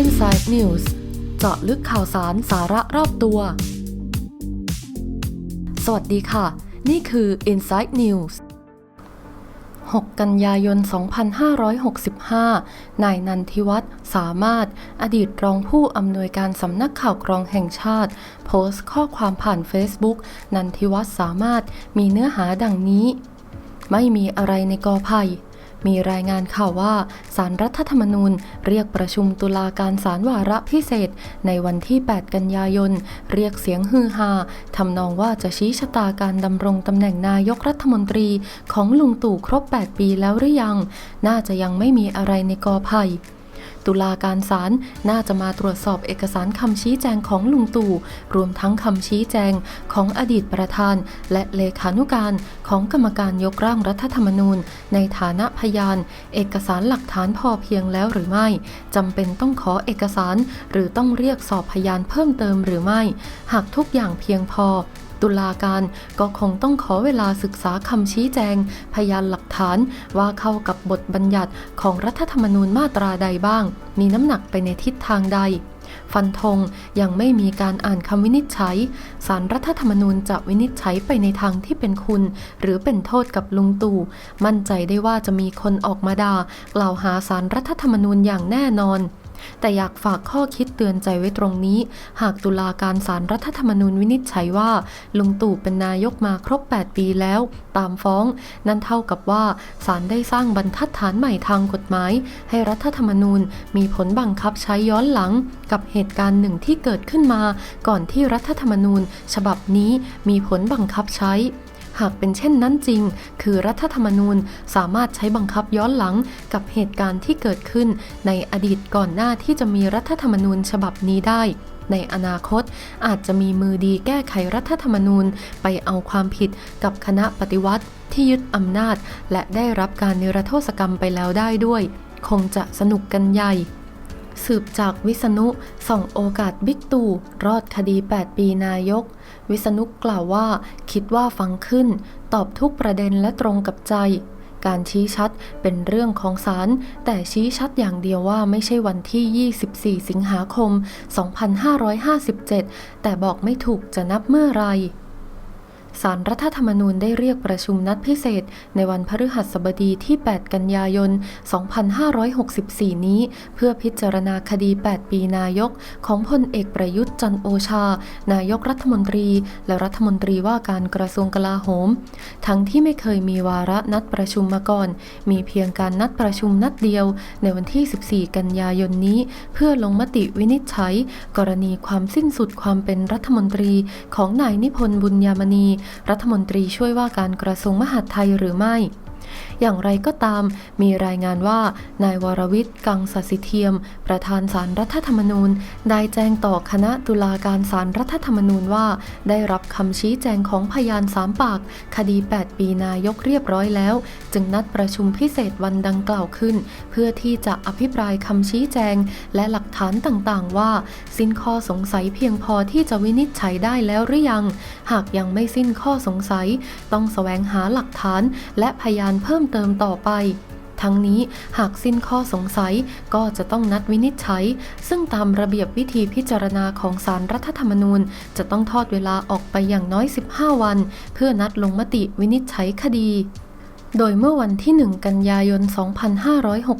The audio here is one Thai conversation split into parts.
Inside News เจาะลึกข่าวสารสาระรอบตัว สวัสดีค่ะ นี่คือ Inside News 6 กันยายน 2565 นายนันทิวัฒน์สามารถอดีตรองผู้อำนวยการสำนักข่าวกรองแห่งชาติ โพสต์ข้อความผ่าน Facebook นันทิวัฒน์สามารถมีเนื้อหาดังนี้ ไม่มีอะไรในกอไผ่ มีรายงานข่าวว่าสารรัฐธรรมนูญเรียกประชุมตุลาการสารวาระพิเศษ ในวันที่ 8 กันยายน เรียกเสียงฮือฮาทำนองว่าจะชี้ชะตาการดำรงตำแหน่งนายกรัฐมนตรีของลุงตู่ครบ 8 ปีแล้วหรือยัง น่าจะยังไม่มีอะไรในกอไผ่ ตุลาการศาลน่าจะมาตรวจสอบเอกสารคำชี้แจงของลุงตู่ รวมทั้งคำชี้แจงของอดีตประธาน และเลขานุการของกรรมการยกร่างรัฐธรรมนูญ ในฐานะพยาน เอกสารหลักฐานพอเพียงแล้วหรือไม่จำเป็นต้องขอเอกสาร หรือต้องเรียกสอบพยานเพิ่มเติมหรือไม่ หากทุกอย่างเพียงพอ ตุลาการก็คงต้องขอเวลาศึกษาคำชี้แจง พยานหลักฐานว่าเข้ากับบทบัญญัติของรัฐธรรมนูญมาตราใดบ้าง มีน้ำหนักไปในทิศทางใด ฟันธงยังไม่มีการอ่านคำวินิจฉัยสารรัฐธรรมนูญจะวินิจฉัยไปในทางที่เป็นคุณ หรือเป็นโทษกับลุงตู่ มั่นใจได้ว่าจะมีคนออกมาด่ากล่าวหาสารรัฐธรรมนูญอย่างแน่นอน แต่อยากฝากข้อคิดเตือนใจไว้ตรงนี้ หากตุลาการศารรัฐธรรมนูญวินิจฉัยว่า ลุงตู่เป็นนายกมาครบ 8 ปีแล้ว ตามฟ้อง นั่นเท่ากับว่าศาลได้สร้างบรรทัดฐานใหม่ทางกฎหมาย ให้รัฐธรรมนูญมีผลบังคับใช้ย้อนหลังกับเหตุการณ์หนึ่งที่เกิดขึ้นมา ก่อนที่รัฐธรรมนูญ ฉบับนี้มีผลบังคับใช้ หากเป็นเช่นนั้นจริง คือรัฐธรรมนูญสามารถใช้บังคับย้อนหลังกับเหตุการณ์ที่เกิดขึ้น ในอดีตก่อนหน้าที่จะมีรัฐธรรมนูญฉบับนี้ได้ในอนาคตอาจจะมีมือดีแก้ไขรัฐธรรมนูญไปเอาความผิดกับคณะปฏิวัติที่ยึดอำนาจ และได้รับการนิรโทษกรรมไปแล้วได้ด้วย คงจะสนุกกันใหญ่ สืบจากวิษณุส่องโอกาสบิ๊กตู่รอดคดี 8 ปีนายก วิษณุกล่าวว่า คิดว่าฟังขึ้น ตอบทุกประเด็นและตรงกับใจ การชี้ชัดเป็นเรื่องของศาลแต่ชี้ชัดอย่างเดียวว่าไม่ใช่วันที่ 24 สิงหาคม 2557 แต่บอกไม่ถูกจะนับเมื่อไร สารรัฐธรรมนูญได้เรียกประชุมนัดพิเศษ ในวันพฤหัสบดีที่ 8 กันยายน 2564 นี้ เพื่อพิจารณาคดี 8 ปีนายก ของพลเอกประยุทธ์จันโอชา นายกรัฐมนตรี และรัฐมนตรีว่าการกระทรวงกลาโหม ทั้งที่ไม่เคยมีวาระนัดประชุมมาก่อน มีเพียงการนัดประชุมนัดเดียว ในวันที่ 14 กันยายนนี้ เพื่อลงมติวินิจฉัย กรณีความสิ้นสุดความเป็นรัฐมนตรีของนายนิพนธ์บุญญามณีรัฐมนตรีช่วยว่าการกระทรวงมหาดไทยหรือไม่ อย่างไรก็ตาม มีรายงานว่า นายวรวิทย์กังสสิเทียม ประธานสารรัฐธรรมนูญ ได้แจ้งต่อคณะตุลาการสารรัฐธรรมนูญว่า ได้รับคำชี้แจงของพยานสามปาก คดี 8 ปีนายกเรียบร้อยแล้ว จึงนัดประชุมพิเศษวันดังกล่าวขึ้น เพื่อที่จะอภิปรายคำชี้แจง และหลักฐานต่างๆ ว่า สิ้นข้อสงสัยเพียงพอที่จะวินิจฉัยได้แล้วหรือยัง หากยังไม่สิ้นข้อสงสัย ต้องแสวงหาหลักฐานและพยานเพิ่มเติมต่อไป ทั้งนี้หากสิ้นข้อสงสัยก็จะต้องนัดวินิจฉัย ซึ่งตามระเบียบวิธีพิจารณาของสารรัฐธรรมนูญ จะต้องทอดเวลาออกไปอย่างน้อย 15 วัน เพื่อนัดลงมติวินิจฉัยคดี โดยเมื่อวันที่ 1 กันยายน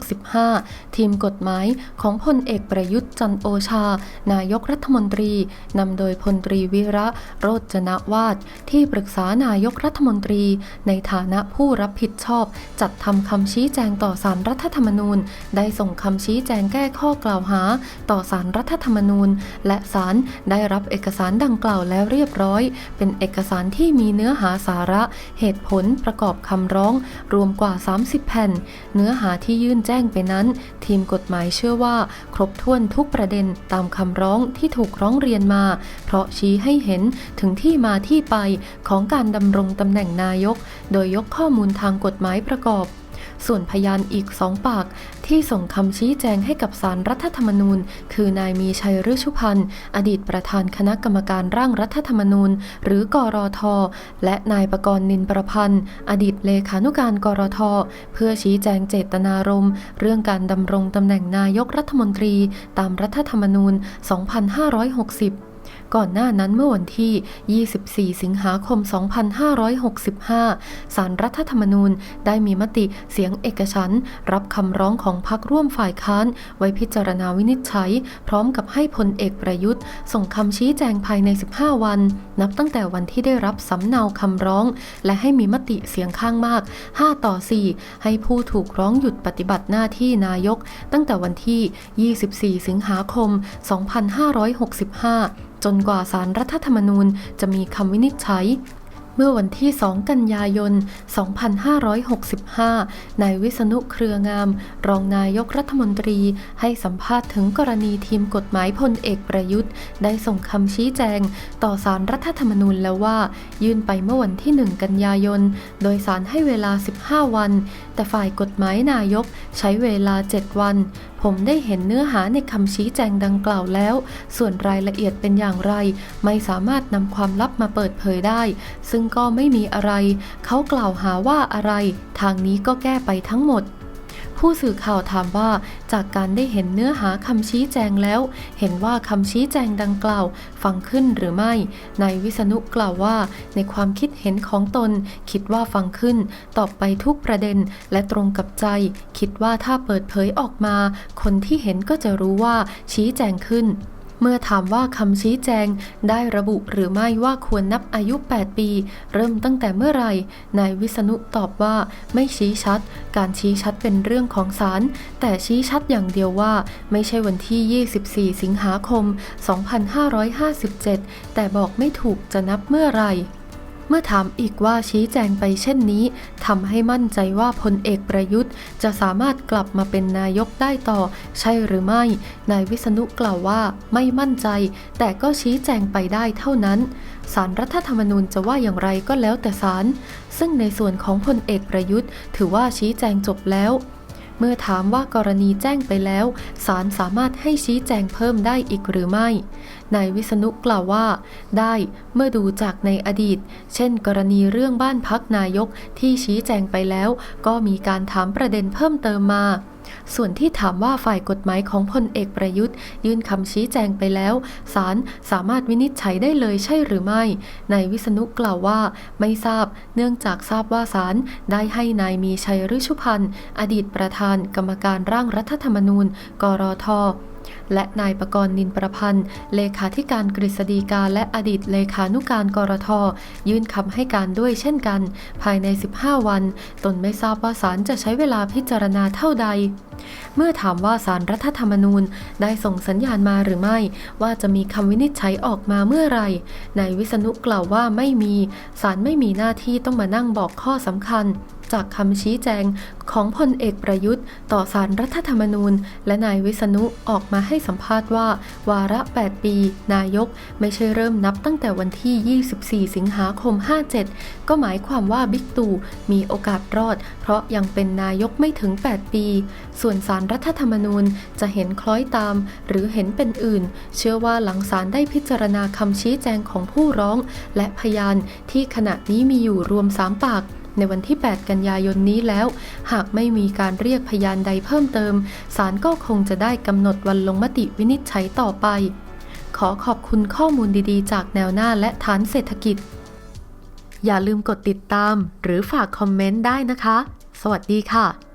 2565 ทีมกฎหมายของพลเอกประยุทธ์จันโอชา นายกรัฐมนตรี นำโดยพลตรีวิระโรจนวาด ที่ปรึกษานายกรัฐมนตรี ในฐานะผู้รับผิดชอบ จัดทำคำชี้แจงต่อสารรัฐธรรมนูญ ได้ส่งคำชี้แจงแก้ข้อกล่าวหา ต่อสารรัฐธรรมนูญ และสารได้รับเอกสารดังกล่าวแล้วเรียบร้อย เป็นเอกสารที่มีเนื้อหาสาระ เหตุผลประกอบคำร้องรวมกว่า 30 แผ่น เนื้อหาที่ยื่นแจ้งไปนั้น ทีมกฎหมายเชื่อว่า ครบถ้วนทุกประเด็นตามคำร้องที่ถูกร้องเรียนมา เพราะชี้ให้เห็นถึงที่มาที่ไปของการดำรงตำแหน่งนายก โดยยกข้อมูลทางกฎหมายประกอบ ส่วนพยานอีกสองปากที่ส่งคำชี้แจงให้กับสารรัฐธรรมนูญ คือนายมีชัยฤชุพันธ์อดีตประธานคณะกรรมการร่างรัฐธรรมนูญ หรือกรทและนายประกรณ์นินประพันธ์ อดีตเลขานุการกรทเพื่อชี้แจงเจตนารมณ์ เรื่องการดำรงตำแหน่งนายกรัฐมนตรี ตามรัฐธรรมนูญ 2560 ก่อนหน้านั้นเมื่อวันที่ 24 สิงหาคม 2565 สารรัฐธรรมนูญได้มีมติเสียงเอกฉันรับคำร้องของพรรคร่วมฝ่ายค้าน ไว้พิจารณาวินิจฉัย พร้อมกับให้พลเอกประยุทธ์ ส่งคำชี้แจงภายใน 15 วัน นับตั้งแต่วันที่ได้รับสำเนาคำร้อง และให้มีมติเสียงข้างมาก 5 ต่อ 4 ให้ผู้ถูกร้องหยุดปฏิบัติหน้าที่นายก ตั้งแต่วันที่ 24 สิงหาคม 2565 จนกว่าสารรัฐธรรมนูญจะมีคำวินิจฉัย เมื่อวันที่ 2 กันยายน 2565 นายวิษณุเครืองาม รองนายกรัฐมนตรีให้สัมภาษณ์ถึงกรณีทีมกฎหมายพลเอกประยุทธ์ ได้ส่งคำชี้แจง ต่อสารรัฐธรรมนูญแล้วว่า ยื่นไปเมื่อวันที่ 1 กันยายน โดยสารให้เวลา 15 วัน แต่ฝ่ายกฎหมายนายกใช้เวลา 7 วัน ผมได้เห็นเนื้อหาในคำชี้แจงดังกล่าวแล้ว ส่วนรายละเอียดเป็นอย่างไร ไม่สามารถนำความลับมาเปิดเผยได้ ซึ่งก็ไม่มีอะไร เขากล่าวหาว่าอะไร ทางนี้ก็แก้ไปทั้งหมด ผู้สื่อข่าวถามว่า จากการได้เห็นเนื้อหาคำชี้แจงแล้ว เห็นว่าคำชี้แจงดังกล่าว ฟังขึ้นหรือไม่ นายวิษณุกล่าวว่า ในความคิดเห็นของตน คิดว่าฟังขึ้น ตอบไปทุกประเด็น และตรงกับใจ คิดว่าถ้าเปิดเผยออกมา คนที่เห็นก็จะรู้ว่าชี้แจงขึ้น เมื่อถามว่าคำชี้แจง ได้ระบุหรือไม่ว่าควรนับอายุ 8 ปี เริ่มตั้งแต่เมื่อไหร่ นายวิษณุตอบว่าไม่ชี้ชัด การชี้ชัดเป็นเรื่องของศาล แต่ชี้ชัดอย่างเดียวว่า ไม่ใช่วันที่ 24 สิงหาคม 2557 แต่บอกไม่ถูกจะนับเมื่อไหร่ เมื่อถามอีกว่าชี้แจงไปเช่นนี้ทำให้มั่นใจว่าพลเอกประยุทธ์ จะสามารถกลับมาเป็นนายกได้ต่อ ใช่หรือไม่ นายวิษณุกล่าวว่าไม่มั่นใจ แต่ก็ชี้แจงไปได้เท่านั้นสารรัฐธรรมนูญจะว่าอย่างไรก็แล้วแต่ศาลซึ่งในส่วนของพลเอกประยุทธ์ ถือว่าชี้แจงจบแล้วเมื่อถามว่ากรณีแจ้งไปแล้วศาลสามารถให้ชี้แจงเพิ่มได้อีกหรือไม่ นายวิษณุกล่าวว่า ได้เมื่อดูจากในอดีต เช่น กรณีเรื่องบ้านพักนายกที่ชี้แจงไปแล้ว ก็มีการถามประเด็นเพิ่มเติมมาส่วนที่ถามว่าฝ่ายกฎหมายของพลเอกประยุทธ์ ยื่นคำชี้แจงไปแล้วศาลสามารถวินิจฉัยได้เลยใช่หรือไม่นายวิษณุกล่าวว่า ไม่ทราบ เนื่องจากทราบว่าศาลได้ให้นายมีชัยฤชุพันธ์อดีตประธาน กรรมการร่างรัฐธรรมนูญ กรท และนายประกรณ์นินประพันธ์ เลขาธิการกฤษฎีกาและอดีตเลขานุการกรท ยื่นคำให้การด้วยเช่นกัน ภายใน 15 วัน ตนไม่ทราบว่าศาลจะใช้เวลาพิจารณาเท่าใด เมื่อถามว่าสารรัฐธรรมนูญได้ส่งสัญญาณมาหรือไม่ ว่าจะมีคำวินิจฉัยออกมาเมื่อไหร่นายวิษณุกล่าวว่าไม่มีศาลไม่มีหน้าที่ต้องมานั่งบอกข้อสำคัญ จากคำชี้แจงของพลเอกประยุทธ์ ต่อสารรัฐธรรมนูญ และนายวิษณุออกมาให้สัมภาษณ์ว่า วาระ 8 ปี นายกไม่ใช่เริ่มนับตั้งแต่วันที่ 24 สิงหาคม 57 ก็หมายความว่าบิ๊กตู่มีโอกาสรอด เพราะยังเป็นนายกไม่ถึง 8 ปี ส่วนสารรัฐธรรมนูญจะเห็นคล้อยตาม หรือเห็นเป็นอื่น เชื่อว่าหลังศาลได้พิจารณาคำชี้แจงของผู้ร้อง และพยานที่ขณะนี้มีอยู่รวม 3 ปาก ในวันที่ 8 กันยายนนี้แล้ว หากไม่มีการเรียกพยานใดเพิ่มเติม ศาลก็คงจะได้กำหนดวันลงมติวินิจฉัยต่อไป ขอขอบคุณข้อมูลดีๆ จากแนวหน้าและฐานเศรษฐกิจ อย่าลืมกดติดตาม หรือฝากคอมเมนต์ได้นะคะ สวัสดีค่ะ